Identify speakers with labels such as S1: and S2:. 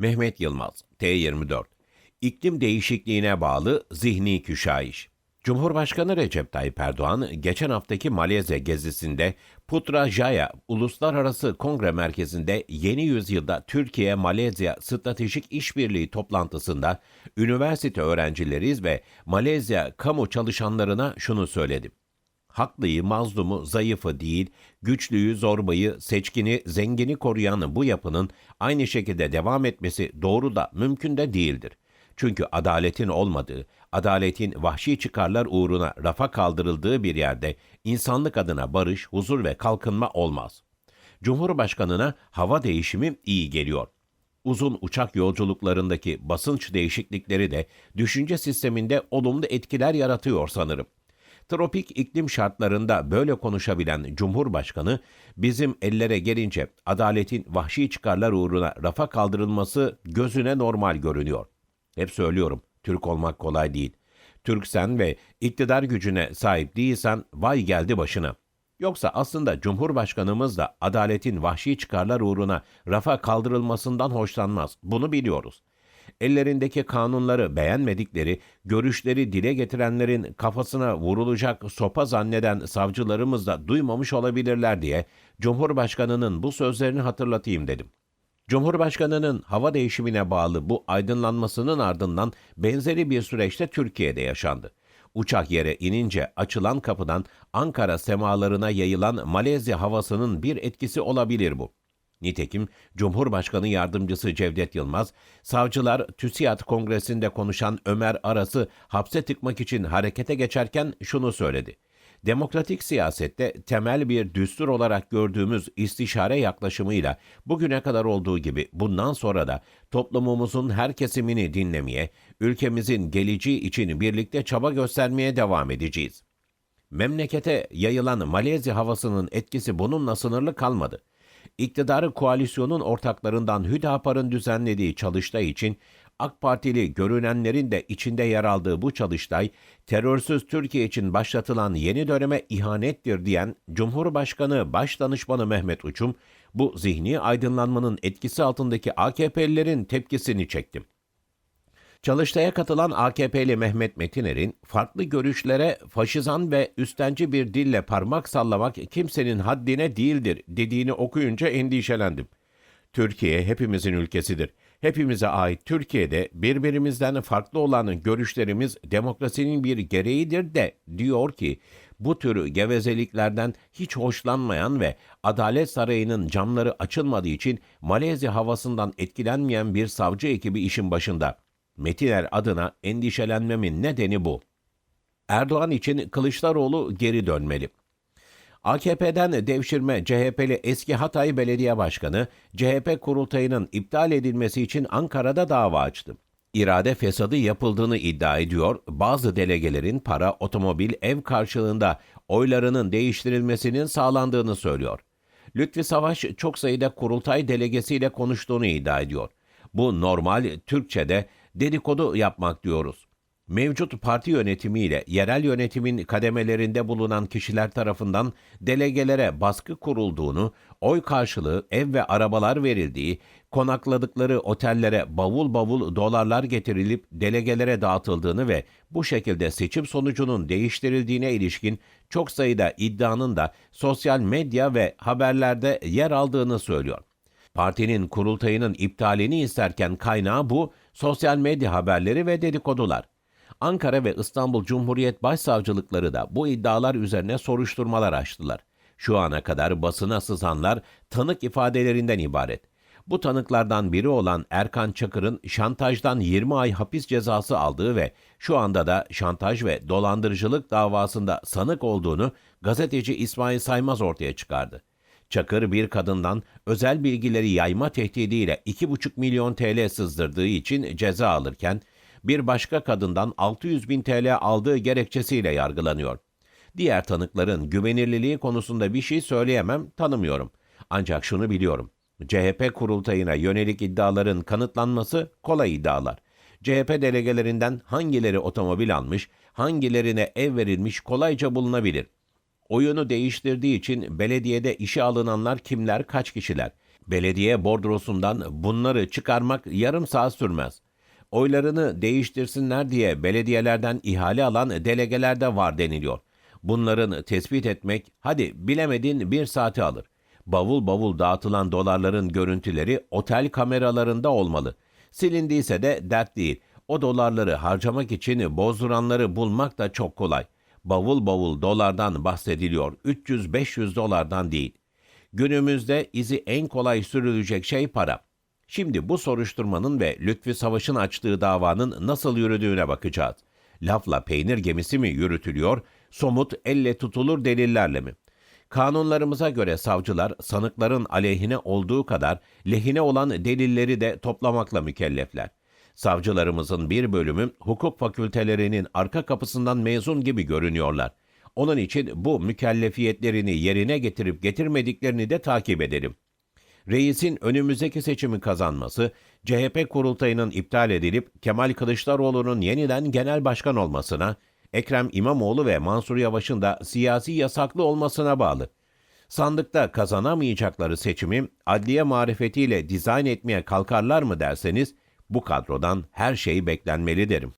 S1: Mehmet Yılmaz, T24 İklim değişikliğine bağlı zihni küşayiş. Cumhurbaşkanı Recep Tayyip Erdoğan geçen haftaki Malezya gezisinde Putrajaya Uluslararası Kongre Merkezi'nde yeni yüzyılda Türkiye-Malezya Stratejik İşbirliği toplantısında üniversite öğrencileriyiz ve Malezya kamu çalışanlarına şunu söyledi. Haklıyı, mazlumu, zayıfı değil, güçlüyü, zorbayı, seçkini, zengini koruyan bu yapının aynı şekilde devam etmesi doğru da mümkün de değildir. Çünkü adaletin olmadığı, adaletin vahşi çıkarlar uğruna rafa kaldırıldığı bir yerde insanlık adına barış, huzur ve kalkınma olmaz. Cumhurbaşkanına hava değişimi iyi geliyor. Uzun uçak yolculuklarındaki basınç değişiklikleri de düşünce sisteminde olumlu etkiler yaratıyor sanırım. Tropik iklim şartlarında böyle konuşabilen Cumhurbaşkanı bizim ellere gelince adaletin vahşi çıkarlar uğruna rafa kaldırılması gözüne normal görünüyor. Hep söylüyorum, Türk olmak kolay değil. Türksen ve iktidar gücüne sahip değilsen vay geldi başına. Yoksa aslında Cumhurbaşkanımız da adaletin vahşi çıkarlar uğruna rafa kaldırılmasından hoşlanmaz. Bunu biliyoruz. Ellerindeki kanunları beğenmedikleri, görüşleri dile getirenlerin kafasına vurulacak sopa zanneden savcılarımız da duymamış olabilirler diye Cumhurbaşkanının bu sözlerini hatırlatayım dedim. Cumhurbaşkanının hava değişimine bağlı bu aydınlanmasının ardından benzeri bir süreçte Türkiye'de yaşandı. Uçak yere inince açılan kapıdan Ankara semalarına yayılan Malezya havasının bir etkisi olabilir bu. Nitekim Cumhurbaşkanı Yardımcısı Cevdet Yılmaz, savcılar TÜSİAD Kongresi'nde konuşan Ömer Aras'ı hapse tıkmak için harekete geçerken şunu söyledi. Demokratik siyasette temel bir düstur olarak gördüğümüz istişare yaklaşımıyla bugüne kadar olduğu gibi bundan sonra da toplumumuzun her kesimini dinlemeye, ülkemizin geleceği için birlikte çaba göstermeye devam edeceğiz. Memlekete yayılan Malezya havasının etkisi bununla sınırlı kalmadı. İktidarı koalisyonun ortaklarından Hüdapar'ın düzenlediği çalıştay için AK Partili görünenlerin de içinde yer aldığı bu çalıştay, terörsüz Türkiye için başlatılan yeni döneme ihanettir diyen Cumhurbaşkanı Başdanışmanı Mehmet Uçum, bu zihni aydınlanmanın etkisi altındaki AKP'lilerin tepkisini çekti. Çalıştaya katılan AKP'li Mehmet Metiner'in farklı görüşlere faşizan ve üstenci bir dille parmak sallamak kimsenin haddine değildir dediğini okuyunca endişelendim. Türkiye hepimizin ülkesidir. Hepimize ait Türkiye'de birbirimizden farklı olan görüşlerimiz demokrasinin bir gereğidir de diyor ki bu tür gevezeliklerden hiç hoşlanmayan ve Adalet Sarayı'nın camları açılmadığı için Malezya havasından etkilenmeyen bir savcı ekibi işin başında. Metiner adına endişelenmemin nedeni bu. Erdoğan için Kılıçdaroğlu geri dönmeli. AKP'den devşirme CHP'li eski Hatay Belediye Başkanı, CHP kurultayının iptal edilmesi için Ankara'da dava açtı. İrade fesadı yapıldığını iddia ediyor, bazı delegelerin para, otomobil, ev karşılığında oylarının değiştirilmesinin sağlandığını söylüyor. Lütfi Savaş çok sayıda kurultay delegesiyle konuştuğunu iddia ediyor. Bu normal Türkçe'de dedikodu yapmak diyoruz. Mevcut parti yönetimiyle yerel yönetimin kademelerinde bulunan kişiler tarafından delegelere baskı kurulduğunu, oy karşılığı ev ve arabalar verildiği, konakladıkları otellere bavul bavul dolarlar getirilip delegelere dağıtıldığını ve bu şekilde seçim sonucunun değiştirildiğine ilişkin çok sayıda iddianın da sosyal medya ve haberlerde yer aldığını söylüyor. Partinin kurultayının iptalini isterken kaynağı bu sosyal medya haberleri ve dedikodular. Ankara ve İstanbul Cumhuriyet Başsavcılıkları da bu iddialar üzerine soruşturmalar açtılar. Şu ana kadar basına sızanlar tanık ifadelerinden ibaret. Bu tanıklardan biri olan Erkan Çakır'ın şantajdan 20 ay hapis cezası aldığı ve şu anda da şantaj ve dolandırıcılık davasında sanık olduğunu gazeteci İsmail Saymaz ortaya çıkardı. Çakır bir kadından özel bilgileri yayma tehdidiyle 2,5 milyon TL sızdırdığı için ceza alırken bir başka kadından 600 bin TL aldığı gerekçesiyle yargılanıyor. Diğer tanıkların güvenirliliği konusunda bir şey söyleyemem, tanımıyorum. Ancak şunu biliyorum. CHP kurultayına yönelik iddiaların kanıtlanması kolay iddialar. CHP delegelerinden hangileri otomobil almış, hangilerine ev verilmiş kolayca bulunabilir. Oyunu değiştirdiği için belediyede işe alınanlar kimler, kaç kişiler? Belediye bordrosundan bunları çıkarmak yarım saat sürmez. Oylarını değiştirsinler diye belediyelerden ihale alan delegeler de var deniliyor. Bunların tespit etmek hadi bilemedin bir saati alır. Bavul bavul dağıtılan dolarların görüntüleri otel kameralarında olmalı. Silindiyse de dert değil. O dolarları harcamak için bozduranları bulmak da çok kolay. Bavul bavul dolardan bahsediliyor. 300-500 dolardan değil. Günümüzde izi en kolay sürülecek şey para. Şimdi bu soruşturmanın ve Lütfi Savaş'ın açtığı davanın nasıl yürüdüğüne bakacağız. Lafla peynir gemisi mi yürütülüyor, somut elle tutulur delillerle mi? Kanunlarımıza göre savcılar sanıkların aleyhine olduğu kadar lehine olan delilleri de toplamakla mükellefler. Savcılarımızın bir bölümü hukuk fakültelerinin arka kapısından mezun gibi görünüyorlar. Onun için bu mükellefiyetlerini yerine getirip getirmediklerini de takip edelim. Reisin önümüzdeki seçimi kazanması, CHP kurultayının iptal edilip Kemal Kılıçdaroğlu'nun yeniden genel başkan olmasına, Ekrem İmamoğlu ve Mansur Yavaş'ın da siyasi yasaklı olmasına bağlı. Sandıkta kazanamayacakları seçimi adliye marifetiyle dizayn etmeye kalkarlar mı derseniz, bu kadrodan her şey beklenmeli derim.